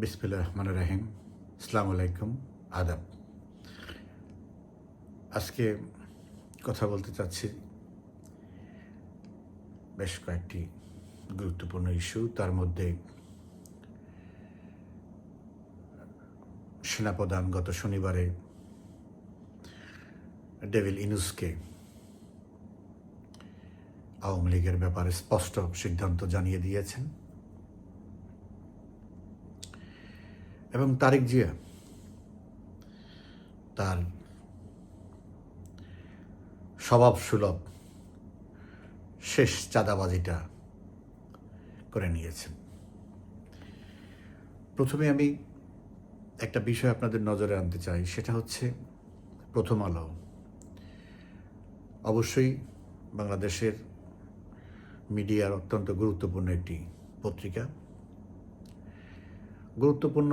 বিসমিল্লা রহমান রাহিম। আসসালামু আলাইকুম আদাব। আজকে কথা বলতে চাচ্ছি বেশ কয়েকটি গুরুত্বপূর্ণ ইস্যু। তার মধ্যে সেনাপ্রধান গত শনিবারে ডেভিল ইনুসকে আওয়ামী লীগের ব্যাপারে স্পষ্ট সিদ্ধান্ত জানিয়ে দিয়েছেন। এবং তারেক জিয়া, তার স্বভাব সুলভ শেষ চাঁদাবাজিটা করে নিয়েছেন। প্রথমে আমি একটা বিষয় আপনাদের নজরে আনতে চাই, সেটা হচ্ছে প্রথম আলো। অবশ্যই বাংলাদেশের মিডিয়ার অত্যন্ত গুরুত্বপূর্ণ একটি পত্রিকা। গুরুত্বপূর্ণ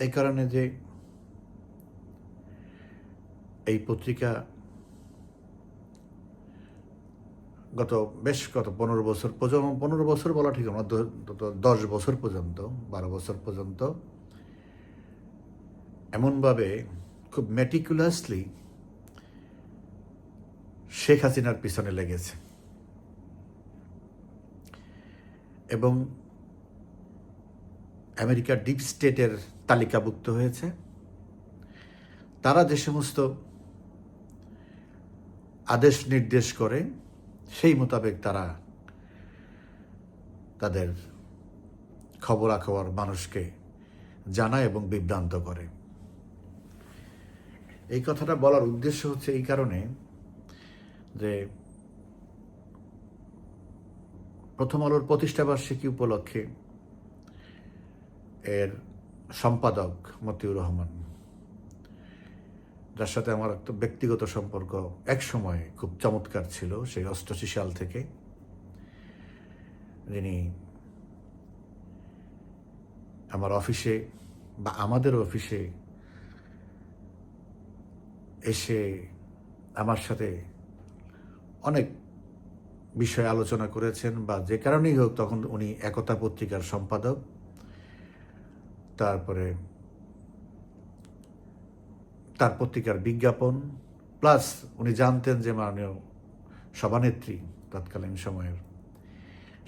এই কারণে যে এই পত্রিকা গত বেশ গত পনেরো বছর পর্যন্ত, পনেরো বছর বলা ঠিক দ- দশ বছর পর্যন্ত, বারো বছর পর্যন্ত এমনভাবে খুব মেটিকুলাসলি শেখ হাসিনার পিছনে লেগেছে। এবং আমেরিকার ডিপ স্টেটের তালিকাভুক্ত হয়েছে। তারা যে সমস্ত আদেশ নির্দেশ করে, সেই মোতাবেক তারা তাদের খবরাখবর মানুষকে জানায় এবং বিভ্রান্ত করে। এই কথাটা বলার উদ্দেশ্য হচ্ছে এই কারণে যে প্রথম আলোর প্রতিষ্ঠাবার্ষিকী উপলক্ষে সম্পাদক মতিউর রহমান। যার সাথে আমার একটা ব্যক্তিগত সম্পর্ক এক সময় খুব চমৎকার ছিল, সেই অষ্টআশি সাল থেকে। যিনি আমার অফিসে বা আমাদের অফিসে এসে আমার সাথে অনেক বিষয়ে আলোচনা করেছেন বা যে কারণেই হোক তখন উনি একতা পত্রিকার সম্পাদক। তারপরে তার পত্রিকার বিজ্ঞাপন, প্লাস উনি জানতেন যে মাননীয় সভানেত্রী তৎকালীন সময়ের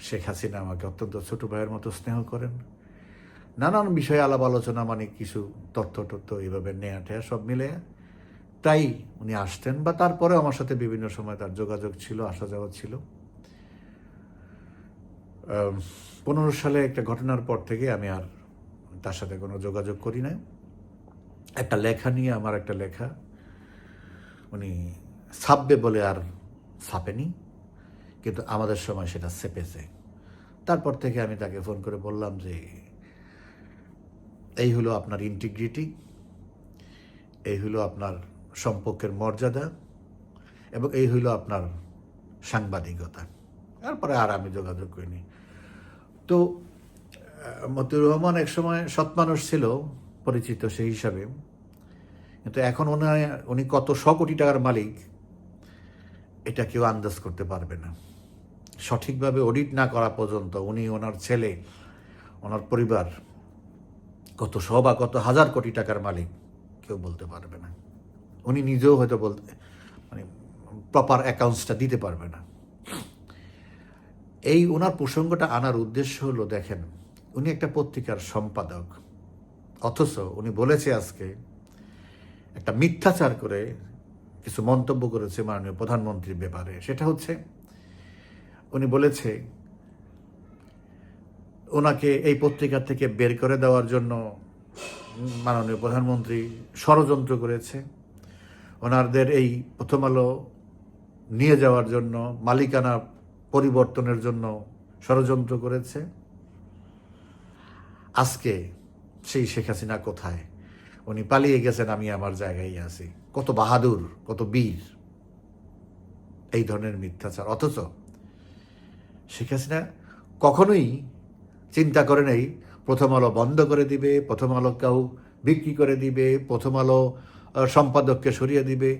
শেখ হাসিনা আমাকে অত্যন্ত ছোট ভাইয়ের মতো স্নেহ করেন। নানান বিষয়ে আলাপ আলোচনা মানে কিছু তথ্য তথ্য এইভাবে নেয়া টেয়া সব মিলে তাই উনি আসতেন বা তারপরে আমার সাথে বিভিন্ন সময় তার যোগাযোগ ছিল, আসা যাওয়া ছিল। পনেরো সালে একটা ঘটনার পর থেকে আমি আর তার সাথে কোনো যোগাযোগ করি না একটা লেখা নিয়ে, আমার একটা লেখা, উনি ছাপবে বলে আর ছাপেনি কিন্তু আমাদের সময় সেটা চেপেছে তারপর থেকে আমি তাকে ফোন করে বললাম যে, এই হলো আপনার ইন্টিগ্রিটি এই হলো আপনার সম্পর্কের মর্যাদা, এবং এই হইল আপনার সাংবাদিকতা। তারপরে আর আমি যোগাযোগ করিনি। তো মতিউর রহমান এক সময় সৎ মানুষ ছিল, পরিচিত সেই হিসাবে। কিন্তু এখন ওনার উনি কত শ কোটি টাকার মালিক, এটা কেউ আন্দাজ করতে পারবে না। সঠিকভাবে অডিট না করা পর্যন্ত উনি ওনার ছেলে, ওনার পরিবার কত শ বা কত হাজার কোটি টাকার মালিক, কেউ বলতে পারবে না। উনি নিজেও হয়তো বলতে মানে প্রপার অ্যাকাউন্টসটা দিতে পারবে না। এই ওনার প্রসঙ্গটা আনার উদ্দেশ্য হলো, দেখেন উনি একটা পত্রিকার সম্পাদক। অথচ উনি বলেছে আজকে একটা মিথ্যাচার করে কিছু মন্তব্য করেছে মাননীয় প্রধানমন্ত্রীর ব্যাপারে। সেটা হচ্ছে, উনি বলেছে, ওনাকে এই পত্রিকা থেকে বের করে দেওয়ার জন্য মাননীয় প্রধানমন্ত্রী ষড়যন্ত্র করেছে। ওনারদের এই প্রথম আলো নিয়ে যাওয়ার জন্য, মালিকানা পরিবর্তনের জন্য ষড়যন্ত্র করেছে। আজকে সেই শেখ হাসিনা কোথায়? উনি পালিয়ে গেছেন, আমি আমার জায়গায় আছি। কত বাহাদুর, কত বীর। এই ধরনের মিথ্যাচার। অথচ শেখ হাসিনা কখনোই চিন্তা করে নেই, প্রথম আলো বন্ধ করে দিবে, প্রথম আলো কেউ বিক্রি করে দিবে, প্রথম আলো সম্পাদককে সরিয়ে দিবে।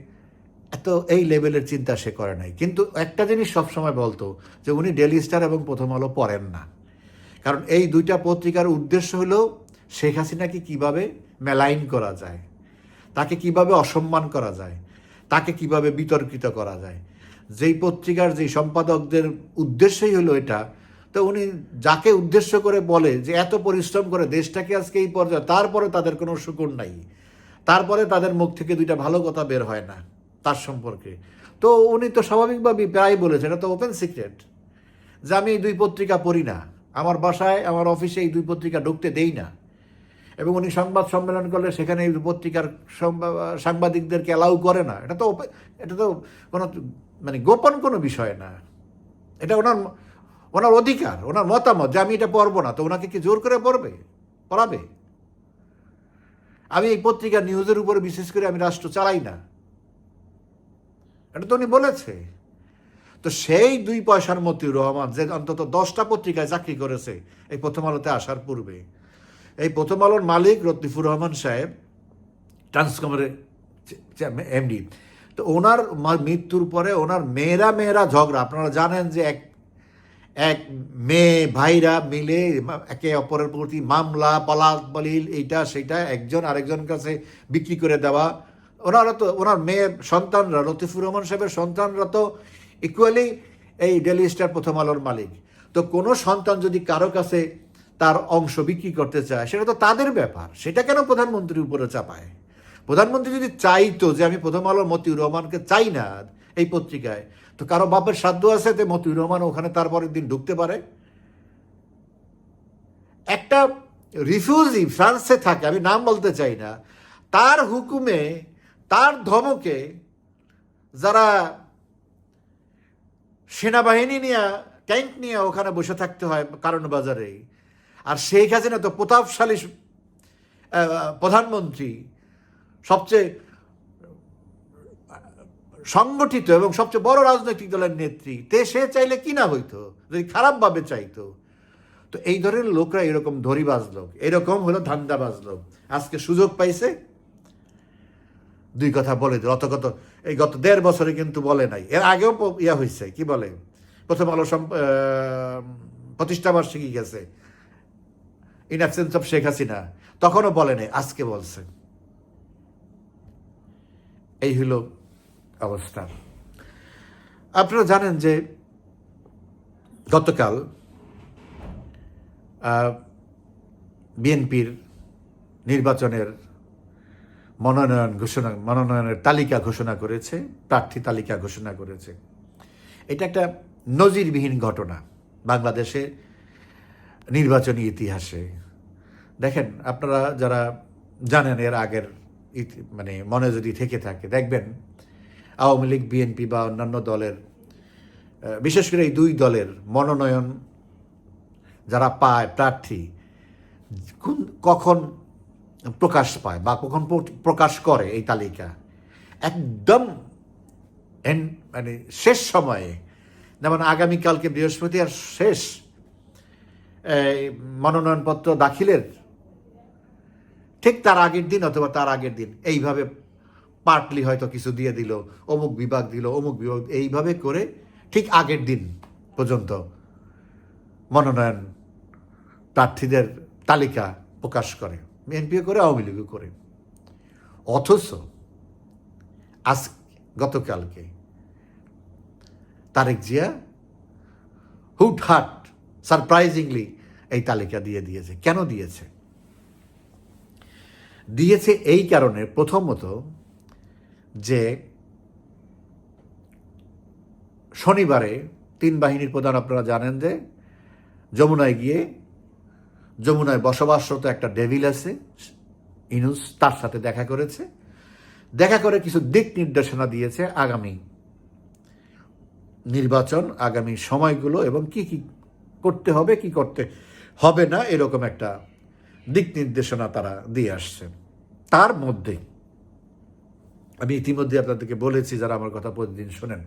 এত এই লেভেলের চিন্তা সে করে নাই। কিন্তু একটা জিনিস সবসময় বলতো যে উনি ডেলি স্টার এবং প্রথম আলো পড়েন না। কারণ এই দুইটা পত্রিকার উদ্দেশ্য হলো শেখ হাসিনাকে কীভাবে মেলাইন করা যায়, তাকে কীভাবে অসম্মান করা যায়, তাকে কীভাবে বিতর্কিত করা যায়। যেই পত্রিকার যেই সম্পাদকদের উদ্দেশ্যই হলো এটা, তো উনি যাকে উদ্দেশ্য করে বলে যে এত পরিশ্রম করে দেশটাকে আজকে এই পর্যায়ে, তারপরে তাদের কোনো শুকুর নাই। তারপরে তাদের মুখ থেকে দুইটা ভালো কথা বের হয় না তার সম্পর্কে। তো উনি তো স্বাভাবিকভাবেই প্রায় বলেছেন, এটা তো ওপেন সিক্রেট যে আমি দুই পত্রিকা পড়ি না। আমার বাসায়, আমার অফিসে এই দুই পত্রিকা ঢুকতে দেই না। এবং উনি সংবাদ সম্মেলন করলে সেখানে এই পত্রিকার সাংবাদিকদেরকে অ্যালাউ করে না। এটা তো এটা তো কোনো মানে গোপন কোনো বিষয় না। এটা ওনার ওনার অধিকার, ওনার মতামত যে আমি এটা পড়ব না, তো ওনাকে কি জোর করে পড়বে? পড়াবে? আমি এই পত্রিকা নিউজের উপরে বিশেষ করে আমি রাষ্ট্র চালাই না। এটা তো উনি বলেছে। তো সেই দুই পয়সার মতিউর রহমান যে অন্তত দশটা পত্রিকায় চাকরি করেছে এই প্রথম আলোতে আসার পূর্বে। এই প্রথম আলোর মালিক রতিফুর রহমান সাহেব, ট্রান্সকমের এমডি। তো ওনার মৃত্যুর পরে ওনার মেয়েরা মেয়েরা ঝগড়া। আপনারা জানেন যে এক এক মেয়ে ভাইরা মিলে একে অপরের প্রতি মামলা পলাক বলিল এইটা সেটা একজন আরেকজন কাছে বিক্রি করে দেওয়া। ওনারা তো, ওনার মেয়ে সন্তানরা, লতিফুর রহমান সাহেবের সন্তানরা তো ইকুয়ালি এই ডেলি স্টার প্রথম আলোর মালিক। তো কোনো সন্তান যদি কারও কাছে তার অংশ বিক্রি করতে চায়, সেটা তো তাদের ব্যাপার। সেটা কেন প্রধানমন্ত্রীর উপরে চাপায়? প্রধানমন্ত্রী যদি চাইতো যে আমি প্রথম আলোর মতিউর রহমানকে চাই না এই পত্রিকায়, তো কারও বাপের সাধ্য আছে যে মতিউর রহমান ওখানে তারপরের দিন ঢুকতে পারে? একটা রিফিউজি ফ্রান্সে থাকে, আমি নাম বলতে চাই না, তার হুকুমে, তার ধমকে যারা সেনাবাহিনী নিয়ে ট্যাঙ্ক নিয়ে ওখানে বসে থাকতে হয় কারণ বাজারে আর শেখ হাসিনা তো প্রতাপশালী প্রধানমন্ত্রী, সবচেয়ে সংগঠিত এবং সবচেয়ে বড় রাজনৈতিক দলের নেত্রী। তে সে চাইলে কি না হইতো? যদি খারাপভাবে চাইতো। তো এই ধরনের লোকরা এরকম ধরিবাজ লোক, এরকম হলো ধান্দাবাজ লোক। আজকে সুযোগ পাইছে? দুই কথা বলে দিল অত এই গত দেড় বছরে কিন্তু বলে নাই। এর আগেও ইয়া হয়েছে কি বলে? প্রথম আলো প্রতিষ্ঠা বার্ষিকী গেছে। In absence of Sheikh Hasina তখনও বলে নাই, আজকে বলছে। এই হলো অবস্থা। আপনারা জানেন যে গতকাল বিএনপির নির্বাচনের মনোনয়ন ঘোষণা, মনোনয়নের তালিকা ঘোষণা করেছে, প্রার্থী তালিকা ঘোষণা করেছে। এটা একটা নজিরবিহীন ঘটনা বাংলাদেশে নির্বাচনী ইতিহাসে। দেখেন, আপনারা যারা জানেন এর আগের মানে মনে যদি থেকে থাকে, দেখবেন আওয়ামী লীগ, বিএনপি বা অন্যান্য দলের বিশেষ করে এই দুই দলের মনোনয়ন যারা পায়, প্রার্থী কখন প্রকাশ পায় বা কখন প্রকাশ করে এই তালিকা। একদম মানে শেষ সময়ে, যেমন আগামীকালকে বৃহস্পতি আর শেষ মনোনয়নপত্র দাখিলের ঠিক তার আগের দিন অথবা তার আগের দিন। এইভাবে পার্টলি হয়তো কিছু দিয়ে দিল, অমুক বিভাগ দিল, অমুক বিভাগ, এইভাবে করে ঠিক আগের দিন পর্যন্ত মনোনয়ন প্রার্থীদের তালিকা প্রকাশ করে। বিএনপিও করে আওয়ামী লীগও করে। অথচ আজ গতকালকে তারেক জিয়া হুটহাট সারপ্রাইজিংলি এই তালিকা দিয়ে দিয়েছে। কেন দিয়েছে? দিয়েছে এই কারণে প্রথমত যে শনিবারে তিন বাহিনীর প্রধান আপনারা জানেন যে যমুনায় গিয়ে যমুনায় বসবাসরত একটা ডেভিল আছে, ইনুস, তার সাথে দেখা করেছে। দেখা করে কিছু দিক নির্দেশনা দিয়েছে আগামী নির্বাচন, আগামী সময়গুলো এবং কি কি করতে হবে, কি করতে হবে না, এরকম একটা দিক নির্দেশনা তারা দিয়ে আসছে। তার মধ্যে আমি ইতিমধ্যে আপনাদেরকে বলেছি, যারা আমার কথা প্রতিদিন শোনেন,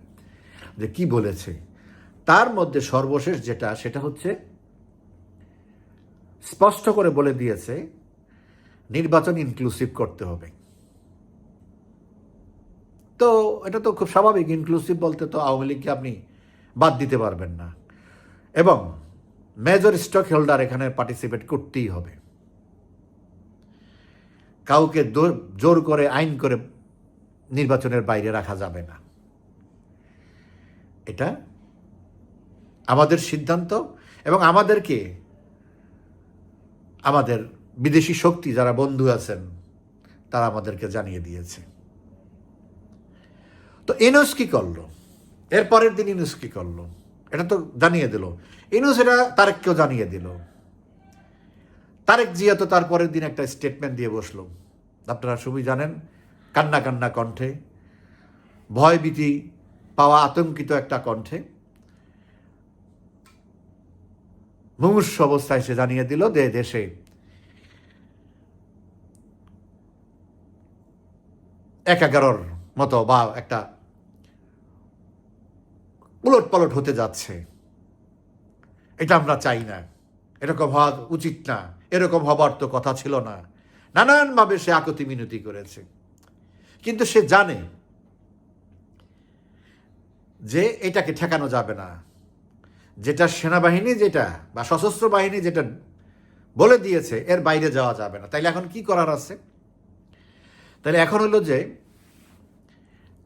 যে কি বলেছে। তার মধ্যে সর্বশেষ যেটা, সেটা হচ্ছে স্পষ্ট করে বলে দিয়েছে, নির্বাচন ইনক্লুসিভ করতে হবে। তো এটা তো খুব স্বাভাবিক ইনক্লুসিভ বলতে তো আওয়ামী লীগকে আপনি বাদ দিতে পারবেন না। এবং মেজর স্টক হোল্ডার এখানে পার্টিসিপেট করতেই হবে। কাউকে জোর করে, আইন করে নির্বাচনের বাইরে রাখা যাবে না। এটা আমাদের সিদ্ধান্ত এবং আমাদেরকে আমাদের বিদেশি শক্তি যারা বন্ধু আছেন, তারা আমাদেরকে জানিয়ে দিয়েছে। তো ইনুস কি করল? এর পরের দিন ইনুস কি করল? এটা তো জানিয়ে দিল। ইনুস এটা তারেককেও জানিয়ে দিল। তারেক জিয়া তো তার পরের দিন একটা স্টেটমেন্ট দিয়ে বসল। আপনারা সবই জানেন, কান্না কান্না কণ্ঠে, ভয়ভীতি পাওয়া আতঙ্কিত একটা কণ্ঠে। মুমূর্ষ অবস্থায় সে জানিয়ে দিল যে দেশে এক এগারোর মতো বা একটা উলট পালট হতে যাচ্ছে। এটা আমরা চাই না। এরকম হওয়া উচিত না। এরকম হবার তো কথা ছিল না। নানানভাবে সে আকতি মিনতি করেছে। কিন্তু সে জানে যে এটাকে ঠেকানো যাবে না। যেটা সেনাবাহিনী যেটা বা সশস্ত্র বাহিনী যেটা বলে দিয়েছে, এর বাইরে যাওয়া যাবে না। তাইলে এখন কি করার আছে? তাহলে এখন হলো যে,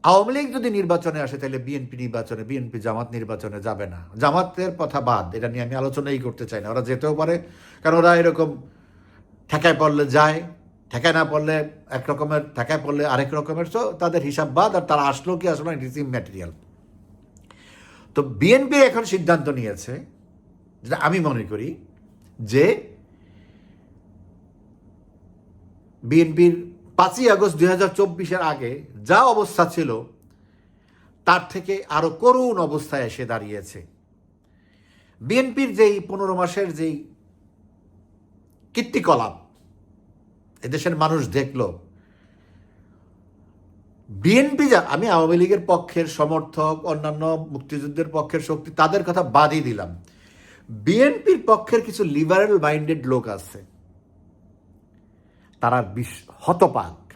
আওয়ামী লীগ যদি নির্বাচনে আসে তাহলে বিএনপি নির্বাচনে, বিএনপি জামাত নির্বাচনে যাবে না। জামাতের কথা বাদ, এটা নিয়ে আমি আলোচনাই করতে চাই না। ওরা যেতেও পারে, কারণ ওরা এরকম ঠেকায় পড়লে যায়, ঠেকায় না পড়লে এক রকমের, ঠেকায় পড়লে আরেক রকমের। তো তাদের হিসাব বাদ, আর তারা আসলো কি আসলো ইট ইজ ম্যাটেরিয়াল তো বিএনপি এখন সিদ্ধান্ত নিয়েছে, যেটা আমি মনে করি, যে বিএনপির পাঁচই আগস্ট দুই হাজার চব্বিশের আগে যা অবস্থা ছিল, তার থেকে আরও করুণ অবস্থায় এসে দাঁড়িয়েছে। বিএনপির যেই পনেরো মাসের যেই কীর্তিকলাপ, এদেশের মানুষ দেখল বিএনপি যা, আমি আওয়ামী লীগের পক্ষের সমর্থক, অন্যান্য মুক্তিযুদ্ধের পক্ষের শক্তি, তাদের কথা বাদই দিলাম। বিএনপির পক্ষের কিছু লিবারেল মাইন্ডেড লোক আছে। তারা বিশ- হতপাক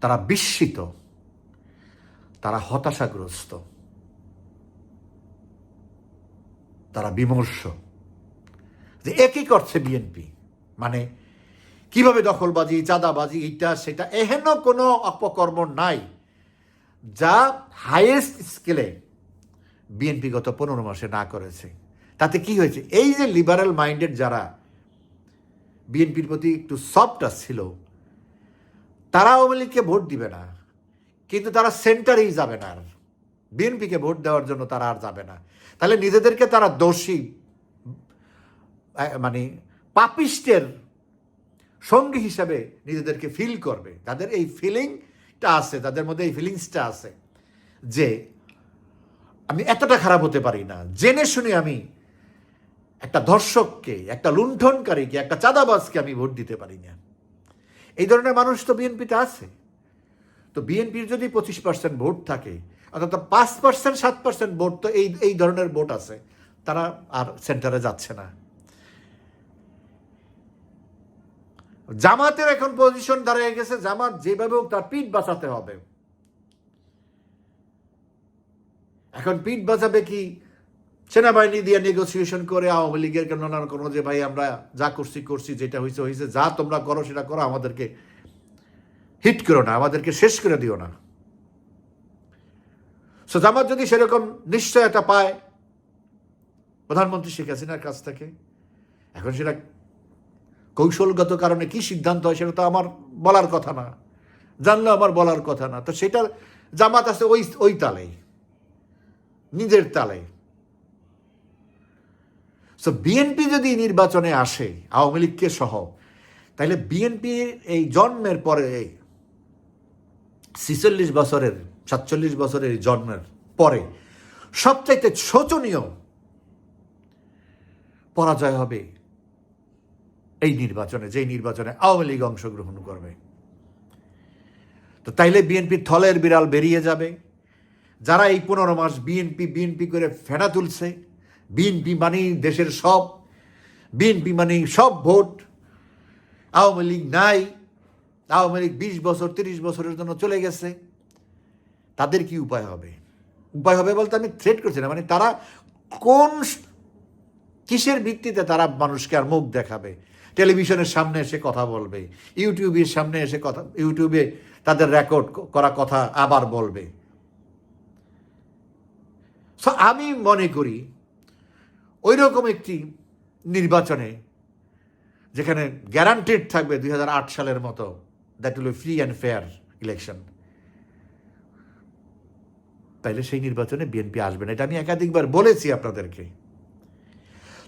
তারা বিস্মিত। তারা হতাশাগ্রস্ত। তারা বিমর্ষ। যে একই করছে বিএনপি? মানে কীভাবে দখলবাজি, চাঁদাবাজি এইটা সেটা, এহেন কোনো অপকর্ম নাই, যা হাইয়েস্ট স্কেলে বিএনপি গত পনেরো মাসে না করেছে। তাতে কি হয়েছে? এই যে লিবারাল মাইন্ডেড যারা বিএনপির প্রতি একটু সফট ছিল, তারা আওয়ামী লীগকে ভোট দিবে না, কিন্তু তারা সেন্টারেই যাবে না আর। বিএনপিকে ভোট দেওয়ার জন্য তারা আর যাবে না। তাহলে নিজেদেরকে তারা দোষী মানে পাপিস্টের সঙ্গী হিসাবে নিজেদেরকে ফিল করবে। তাদের এই ফিলিংটা আছে, তাদের মধ্যে এই ফিলিংসটা আছে যে আমি এতটা খারাপ হতে পারি না। জেনে শুনে আমি একটা ধর্ষককে, একটা লুণ্ঠনকারীকে, একটা চাঁদাবাজকে আমি ভোট দিতে পারি না। এই ধরনের মানুষ তো বিএনপিতে আছে। তো বিএনপির যদি পঁচিশ পার্সেন্ট ভোট থাকে, অর্থাৎ পাঁচ পার্সেন্ট সাত পার্সেন্ট ভোট তো এই এই ধরনের ভোট আছে, তারা আর সেন্টারে যাচ্ছে না। জামাতের এখন পজিশন দাঁড়িয়ে গেছে, জামাত যেভাবে হোক তার পিঠ বাঁচাতে হবে। এখন পিঠ বাঁচাবে কি? সেনাবাহিনী দিয়ে নেগোসিয়েশন করে আওয়ামী লীগের কেন না কোনো যে, ভাই, আমরা যা করছি করছি, যেটা হয়েছে হয়েছে যা তোমরা করো, সেটা করো, আমাদেরকে হিট করো না, আমাদেরকে শেষ করে দিও না। সো জামাত যদি সেরকম নিশ্চয়তা পায়, প্রধানমন্ত্রী শেখ হাসিনার কাছ থেকে, এখন সেটা কৌশলগত কারণে কি সিদ্ধান্ত হয় সেটা তো আমার বলার কথা না। জানলে আমার বলার কথা না। তো সেটা জামাত আছে ওই ওই তালে। নিজের তালে। সো বিএনপি যদি নির্বাচনে আসে, আওয়ামী লীগকে সহ, তাহলে বিএনপির এই জন্মের পরে ছিচল্লিশ বছরের, সাতচল্লিশ বছরের জন্মের পরে সবচাইতে শোচনীয় পরাজয় হবে এই নির্বাচনে, যেই নির্বাচনে আওয়ামী লীগ অংশগ্রহণ করবে। তো তাইলে বিএনপির থলের বিড়াল বেরিয়ে যাবে। যারা এই পনেরো মাস বিএনপি বিএনপি করে ফেনা তুলছে, বিএনপি মানেই দেশের সব, বিএনপি মানেই সব ভোট। আওয়ামী লীগ নাই, আওয়ামী লীগ বিশ বছর, তিরিশ বছরের জন্য চলে গেছে। তাদের কি উপায় হবে? উপায় হবে বলতে আমি থ্রেট করছি না মানে তারা কোন কিসের ভিত্তিতে তারা মানুষকে আর মুখ দেখাবে? টেলিভিশনের সামনে এসে কথা বলবে ইউটিউবের সামনে এসে কথা ইউটিউবে তাদের রেকর্ড করা কথা আবার বলবে। So, আমি মনে করি ওই রকম একটি নির্বাচনে যেখানে গ্যারান্টেড থাকবে দুই হাজার আট সালের মতো that will free and fair election তাইলে সেই নির্বাচনে বিএনপি আসবে না। এটা আমি একাধিকবার বলেছি আপনাদেরকে।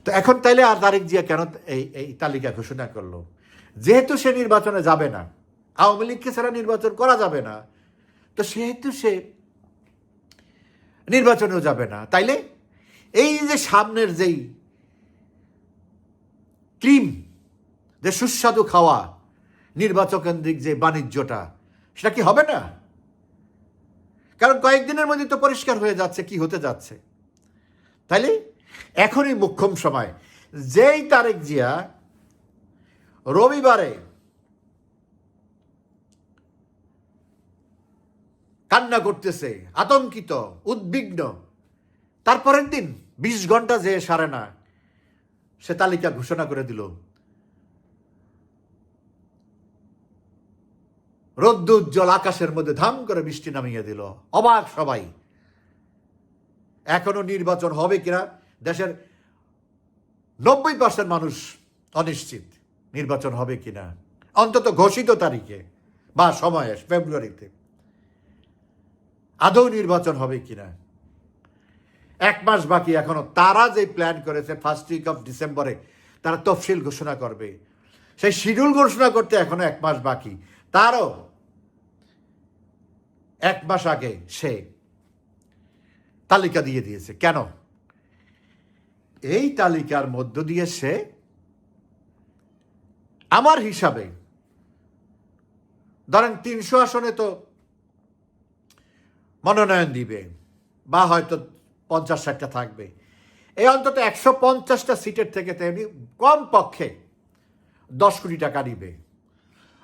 তো এখন তাইলে আর তারেক জিয়া কেন এই এই তালিকা ঘোষণা করল? যেহেতু সে নির্বাচনে যাবে না, আওয়ামী লীগকে ছাড়া নির্বাচন করা যাবে না, তো সেহেতু সে নির্বাচনেও যাবে না। তাইলে এই যে সামনের যেই ক্রিম, যে সুস্বাদু খাওয়া নির্বাচন কেন্দ্রিক যে বাণিজ্যটা, সেটা কি হবে না? কারণ কয়েকদিনের মধ্যে তো পরিষ্কার হয়ে যাচ্ছে, কি হতে যাচ্ছে? তাইলে এখনই মুখ্যম সময়। যেই তারেক জিয়া রবিবারে কান্না করতেছে, আতঙ্কিত, উদ্বিগ্ন তারপরের দিন বিশ ঘণ্টা যে সারে না, সে তালিকা ঘোষণা করে দিল। রোদ্দুজ্জ্বল আকাশের মধ্যে ধাম করে বৃষ্টি নামিয়ে দিল। অবাক সবাই। এখনও নির্বাচন হবে কিনা? দেশের নব্বই পার্সেন্ট মানুষ অনিশ্চিত নির্বাচন হবে কিনা, অন্তত ঘোষিত তারিখে বা সময়ে ফেব্রুয়ারিতে। আদৌ নির্বাচন হবে কিনা? এক মাস বাকি, এখনও তারা যে প্ল্যান করেছে ফার্স্ট উইক অফ ডিসেম্বরে তারা তফসিল ঘোষণা করবে। সেই শিডিউল ঘোষণা করতে এখনও এক মাস বাকি। তারও এক মাস আগে সে তালিকা দিয়ে দিয়েছে। কেন? এই তালিকার মধ্য দিয়ে সে আমার হিসাবে, ধরেন তিনশো আসনে তো মনোনয়ন দিবে, বা হয়তো পঞ্চাশ ষাটটা থাকবে। এই অন্তত একশো পঞ্চাশটা সিটের থেকে তেমনি কম পক্ষে দশ কোটি টাকা নিবে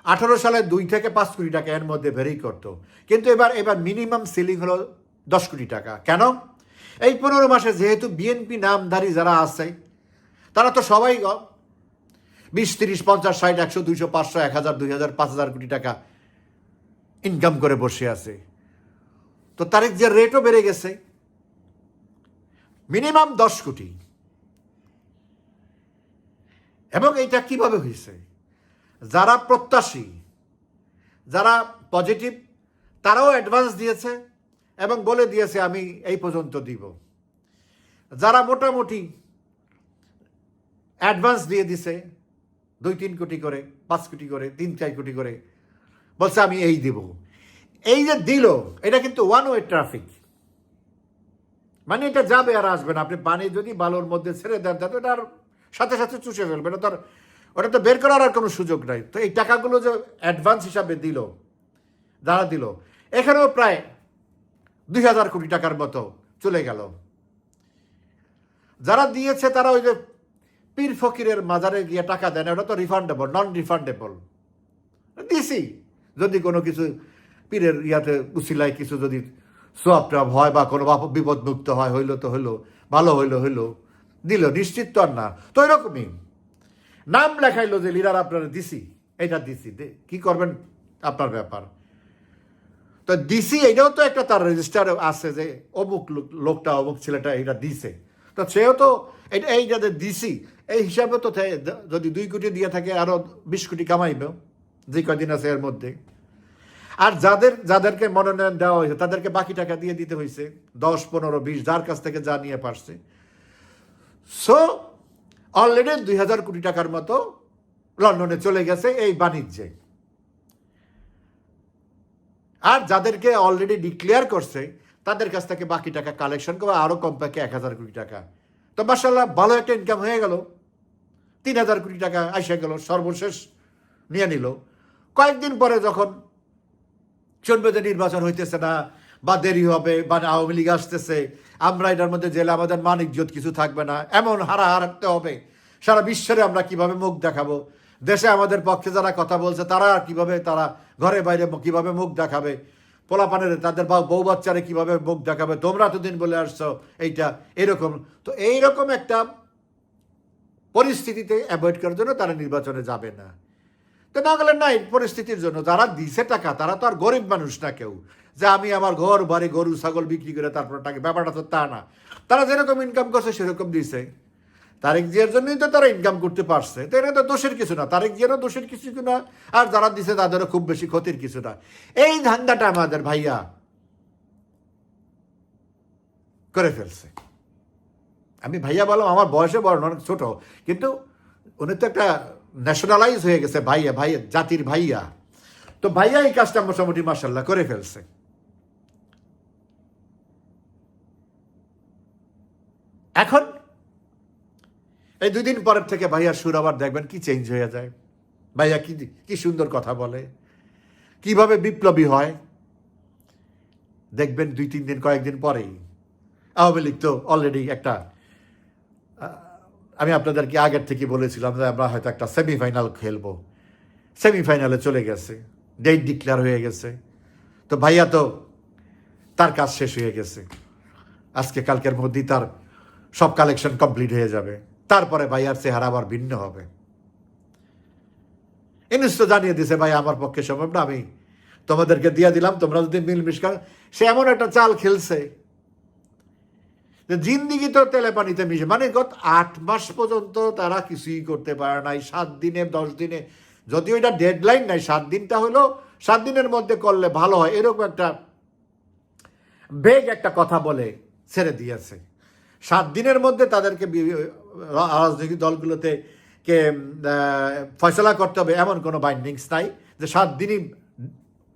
আঠারো সালে দুই থেকে পাঁচ কোটি টাকা এর মধ্যে ভেরি করতো। কিন্তু এবার এবার মিনিমাম সিলিং হলো দশ কোটি টাকা। কেন? এই পনেরো মাসে যেহেতু বিএনপি নামধারী যারা আছে, তারা তো সবাই বিশ, তিরিশ, পঞ্চাশ, ষাট, একশো, দুইশো, পাঁচশো, এক হাজার, দুই হাজার, পাঁচ হাজার কোটি টাকা ইনকাম করে বসে আছে। তো তারিখ যে রেটও বেড়ে গেছে। মিনিমাম দশ কোটি। এবং এইটা কীভাবে হয়েছে? যারা প্রত্যাশী, যারা পজিটিভ তারাও অ্যাডভান্স দিয়েছে। এবং বলে দিয়েছে, আমি এই পর্যন্ত দিব। যারা মোটামুটি অ্যাডভান্স দিয়ে দিছে, দুই তিন কোটি করে, পাঁচ কোটি করে, তিন চার কোটি করে, বলছে, আমি এই দিব। এই যে দিল, এটা কিন্তু ওয়ান ওয়ে ট্রাফিক মানে এটা যাবে আর আসবে না। আপনি পানি যদি বালুর মধ্যে ছেড়ে দেন, তাহলে এটা আর সাথে সাথে চুষে ফেলবে। এটা তার ওটা তো বের করার আর কোনো সুযোগ নাই। তো এই টাকাগুলো যে অ্যাডভান্স হিসাবে দিল, যারা দিল, এখানেও প্রায় দুই হাজার কোটি টাকার মতো চলে গেল। যারা দিয়েছে তারা ওই যে পীর ফকিরের মাজারে গিয়ে টাকা দেন ওটা তো রিফান্ডেবল নন রিফান্ডেবল দিছি, যদি কোনো কিছু পীরের ইয়াতে উসিলায় কিছু যদি সোয়াব টাপ হয় বা কোনো বাপ বিপদ মুক্ত হয়, হইল তো হইল, ভালো হইল হইল, দিল, নিশ্চিত তো আর না। তো এরকমই। নাম লেখাইলো যে, লিডার আপনার দিছি এটা দিছি। কি করবেন আপনার ব্যাপার? তো দিছি এটাও তো একটা তার রেজিস্টার আছে যে অমুক লোক- লোকটা, অমুক ছেলেটা এটা দিছে। তো সেও তো এটা এই যাদের দিছি এই হিসাবে তো যদি দুই কোটি দিয়ে থাকে, আরও বিশ কোটি কামাইবে। যে কদিন আছে এর মধ্যে। আর যাদের যাদেরকে মনোনয়ন দেওয়া হয়েছে, তাদেরকে বাকি টাকা দিয়ে দিতে হয়েছে। দশ, পনেরো, বিশ, যার কাছ থেকে যা নিয়ে পারছে। সো অলরেডি দুই হাজার কোটি টাকার মতো লন্ডনে চলে গেছে এই বাণিজ্যে। আর যাদেরকে অলরেডি ডিক্লেয়ার করছে, তাদের কাছ থেকে বাকি টাকা কালেকশন করে আরও কম কমপক্ষে এক হাজার কোটি টাকা। তো মার্শাল্লাহ ভালো একটা ইনকাম হয়ে গেল। তিন হাজার কোটি টাকা আসে গেল, সর্বশেষ নিয়ে নিল। কয়েকদিন পরে যখন শুনবে যে নির্বাচন হইতেছে না, বা দেরি হবে, বা আওয়ামী লীগ আসতেছে, আমরা এটার মধ্যে জেলে আমাদের মান ইজ্জত কিছু থাকবে না, এমন হারা হারাতে হবে। সারা বিশ্বের আমরা কীভাবে মুখ দেখাবো? দেশে আমাদের পক্ষে যারা কথা বলছে, তারা কীভাবে, তারা ঘরে বাইরে কীভাবে মুখ দেখাবে? পোলাপানের, তাদের বা বউ বাচ্চারে কীভাবে মুখ দেখাবে? তোমরা এতদিন বলে আসছো এইটা এরকম। তো এইরকম একটা পরিস্থিতিতে অ্যাভয়েড করার জন্য তারা নির্বাচনে যাবে না। তো না গেলে নাই পরিস্থিতির জন্য। যারা দিছে টাকা, তারা তো আর গরিব মানুষ না কেউ। যে আমি আমার ঘর, বাড়ি, গরু, ছাগল বিক্রি করে তারপর টাকা ব্যাপারটা তো তা না। তারা যেরকম ইনকাম করছে, সেরকম দিছে। তারেক জিয়ার জন্যই তো তারা ইনকাম করতে পারছে। তো এটা তো দোষের কিছু না। তারেক জিয়ারও দোষের কিছু না, আর যারা দিছে তাদেরও খুব বেশি ক্ষতির কিছু না। এই ধান্দাটা আমাদের ভাইয়া করে ফেলছে। আমি ভাইয়া বললাম, আমার বয়সে বড় অনেক ছোট। কিন্তু উনি তো একটা ন্যাশনালাইজ হয়ে গেছে, ভাইয়া ভাইয়া, জাতির ভাইয়া। তো ভাইয়া এই কাজটা মোটামুটি মার্শাল্লাহ করে ফেলছে। এখন এই দুদিন পরের থেকে ভাইয়ার সুর আবার দেখবেন কি চেঞ্জ হয়ে যায়। ভাইয়া কি কি সুন্দর কথা বলে। কীভাবে বিপ্লবী হয়? দেখবেন দুই, তিন দিন, কয়েকদিন পরেই। আওয়ামী লীগ তো অলরেডি একটা আমি আপনাদেরকে আগের থেকে বলেছিলাম যে আমরা হয়তো একটা সেমিফাইনাল খেলব। সেমিফাইনালে চলে গেছে। ডেট ডিক্লেয়ার হয়ে গেছে। তো ভাইয়া তো তার কাজ শেষ হয়ে গেছে। আজকে কালকের মধ্যেই তার সব কালেকশন কমপ্লিট হয়ে যাবে। তারপরে ভাইয়ার চেহারা আবার ভিন্ন হবে। ইনিস তো জানিয়ে দিছে, ভাই, আমার পক্ষে সম্ভব না, আমি তোমাদেরকে দিয়ে দিলাম, তোমরা যদি মিলমিশ কর। সে এমন একটা চাল খেলছে জিন্দিগি তো তেলে পানিতে মিশে। মানে গত আট মাস পর্যন্ত তারা কিছুই করতে পারে নাই, সাত দিনে, দশ দিনে। যদিও এটা ডেডলাইন নাই, সাত দিনটা হলো, সাত দিনের মধ্যে করলে ভালো হয়, এরকম একটা বেগ একটা কথা বলে ছেড়ে দিয়েছে। সাত দিনের মধ্যে তাদেরকে রাজনৈতিক দলগুলোতে কে ফয়সলা করতে হবে এমন কোনো বাইন্ডিংস নাই যে সাত দিনই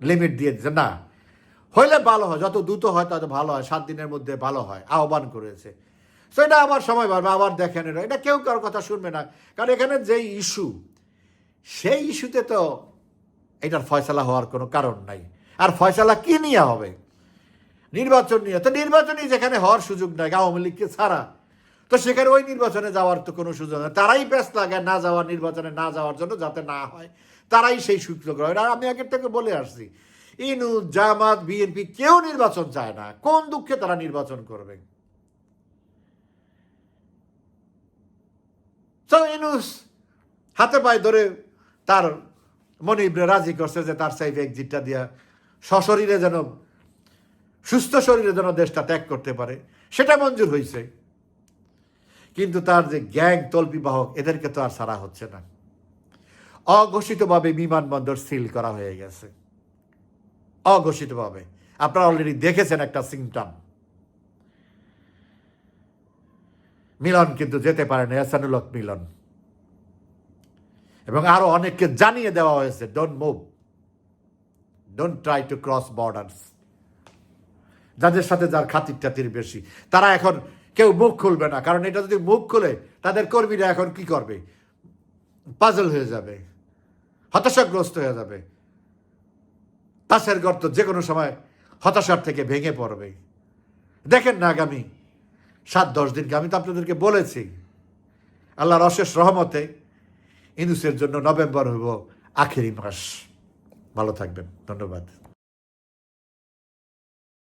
লিমিট দিয়ে দিচ্ছে না। হইলে ভালো হয়, যত দ্রুত হয় তত ভালো হয়, সাত দিনের মধ্যে ভালো হয়, আহ্বান করেছে। তো এটা আবার সময় পারবে আবার দেখেন এটা। এটা কেউ কারোর কথা শুনবে না, কারণ এখানে যেই ইস্যু সেই ইস্যুতে তো এটার ফয়সলা হওয়ার কোনো কারণ নাই। আর ফয়সলা কি নিয়ে হবে? নির্বাচন নিয়ে। তো নির্বাচনই যেখানে হওয়ার সুযোগ নাই আওয়ামী লীগকে ছাড়া। তো সেখানে ওই নির্বাচনে যাওয়ার তো কোনো সুযোগ নেই। তারাই ব্যস্ত লাগে না যাওয়ার, নির্বাচনে না যাওয়ার জন্য যাতে না হয়। তারাই সেই সুযোগ হয় আর আমি আগের থেকে বলে আসছি, ইনু, জামাত, বিএনপি কেউ নির্বাচন চায় না। কোন দুঃখে তারা নির্বাচন করবে? তো ইনুস হাতে পায়ে ধরে তার মনিবরে রাজি করছে যে তার সাইফ এক্সিটটা দিয়া সশরীরে যেন সুস্থ শরীরে যেন দেশটা ত্যাগ করতে পারে, সেটা মঞ্জুর হয়েছে। কিন্তু তার যে গ্যাং তল্পিবাহক এদেরকে তো আর সারা হচ্ছে না। অঘোষিতভাবে বিমানবন্দর সিল করা হয়ে গেছে। অঘোষিতভাবে। আপনারা অলরেডি দেখেছেন একটা সিমটম মিলন কিন্তু যেতে পারে না এসানুলক মিলন। এবং আরও অনেককে জানিয়ে দেওয়া হয়েছে don't move don't try to cross borders যাদের সাথে যার খাতির টাতির বেশি। তারা এখন কেউ মুখ খুলবে না, কারণ এটা যদি মুখ খুলে, তাদের কর্মীরা এখন কি করবে? পাজল হয়ে যাবে, হতাশাগ্রস্ত হয়ে যাবে। তাসের গর্ত যে কোনো সময় হতাশার থেকে ভেঙে পড়বে। দেখেন না আগামী সাত, দশ দিনকে আমি তো আপনাদেরকে বলেছি, আল্লাহর অশেষ রহমতে ইন্দুসের জন্য নভেম্বর হইব আখেরি মাস। ভালো থাকবেন, ধন্যবাদ।